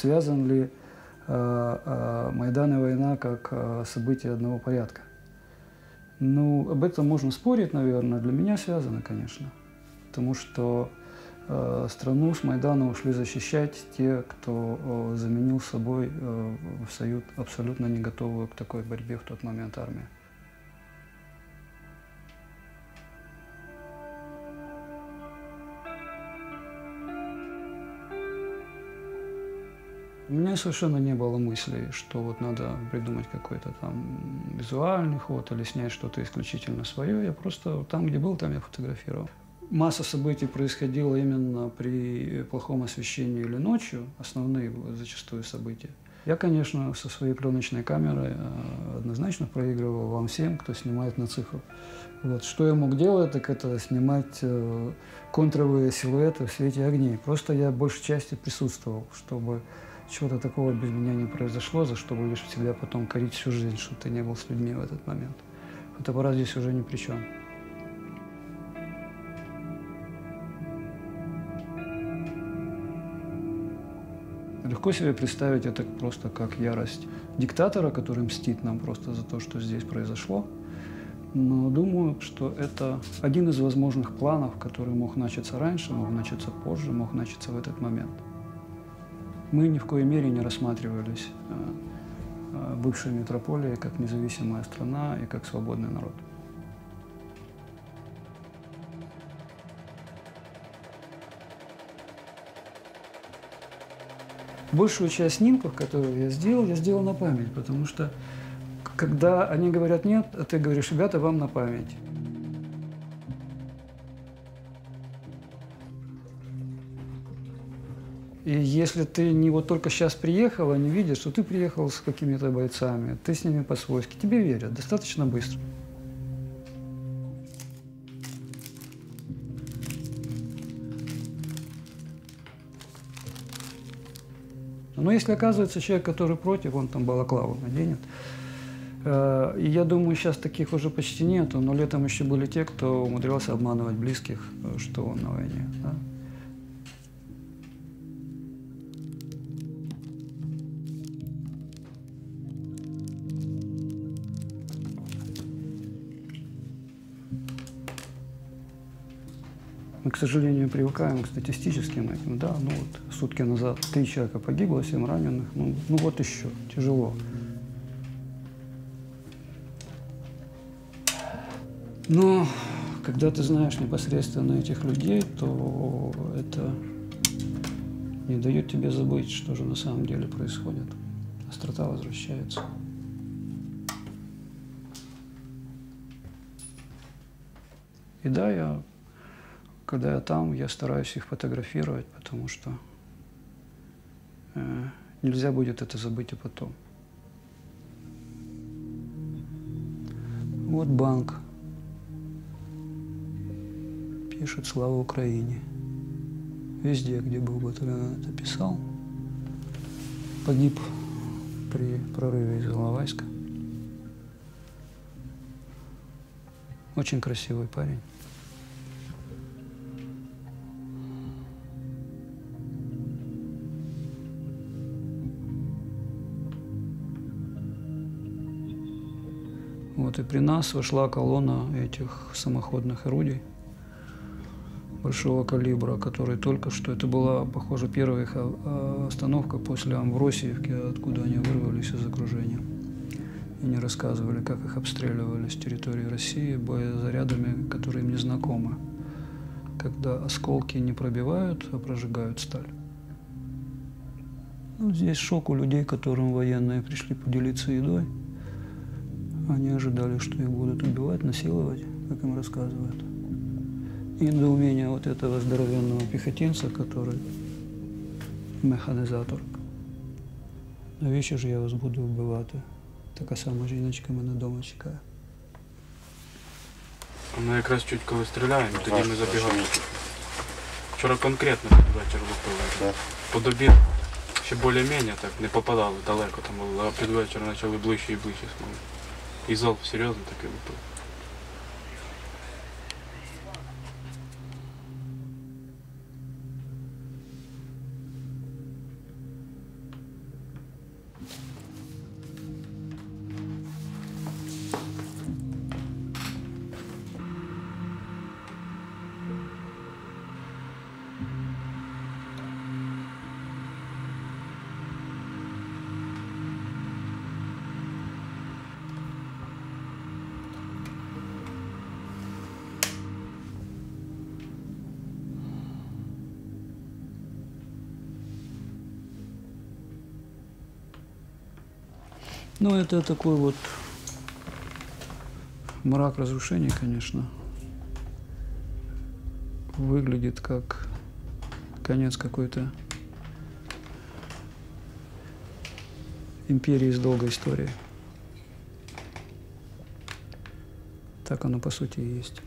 связан ли Майдан и война как события одного порядка. Ну, об этом можно спорить, наверное. Для меня связано, конечно. Потому что э, страну с Майдана ушли защищать те, кто э, заменил собой э, в Союз абсолютно не готовую к такой борьбе в тот момент армию. У меня совершенно не было мысли, что вот надо придумать какой-то там визуальный ход или снять что-то исключительно свое. Я просто там, где был, там я фотографировал. Масса событий происходила именно при плохом освещении или ночью, основные зачастую события. Я, конечно, со своей пленочной камерой э, однозначно проигрывал вам всем, кто снимает на цифру. Вот. Что я мог делать, так это снимать э, контровые силуэты в свете огней. Просто я большей части присутствовал, чтобы чего-то такого без меня не произошло, за что будешь себя потом корить всю жизнь, что ты не был с людьми в этот момент. Фотоаппарат здесь уже ни при чем. Легко себе представить это просто как ярость диктатора, который мстит нам просто за то, что здесь произошло. Но думаю, что это один из возможных планов, который мог начаться раньше, мог начаться позже, мог начаться в этот момент мы ни в коей мере не рассматривались э, э, бывшей метрополией как независимая страна и как свободный народ. Большую часть снимков, которые я сделал, я сделал на память, потому что когда они говорят «нет», ты говоришь «ребята, вам на память». И если ты не вот только сейчас приехал, не видишь, что ты приехал с какими-то бойцами, ты с ними по-свойски, тебе верят достаточно быстро. Но если оказывается человек, который против, он там балаклаву наденет. Э, и я думаю, сейчас таких уже почти нету, но летом еще были те, кто умудрялся обманывать близких, э, что он на войне. Да? К сожалению, привыкаем к статистическим этим. Да, ну вот сутки назад три человека погибло, семь раненых. Ну, ну вот еще, тяжело. Но когда ты знаешь непосредственно этих людей, то это не дает тебе забыть, что же на самом деле происходит. Острота возвращается. И да, я когда я там, я стараюсь их фотографировать, потому что э, нельзя будет это забыть и потом. Вот банк. Пишет «Слава Украине». Везде, где был батальон, это писал. Погиб при прорыве из Иловайска. Очень красивый парень. Вот, и при нас вошла колонна этих самоходных орудий большого калибра, которые только что, это была, похоже, первая их а, остановка после Амвросиевки, откуда они вырвались из окружения. И не рассказывали, как их обстреливали с территории России боезарядами, которые им не знакомы, когда осколки не пробивают, а прожигают сталь. Ну, здесь шок у людей, которым военные пришли поделиться едой. Они ожидали, что их будут убивать, насиловать, как им рассказывают. И недоумение вот этого здоровенного пехотинца, который механизатор. Навіщо ж я вас буду вбивати? Така сама жіночка мене вдома чекає. Ми якраз чуть коли стріляємо, тоді ми забігаємо. Вчора конкретно під вечір випили. По добі ще більш-менш так не попадали далеко там було, а під вечір почали ближче і ближче смоли. І залп серйозно таки випив. Ну, это такой вот мрак разрушений, конечно. Выглядит как конец какой-то империи с долгой историей. Так оно по сути и есть.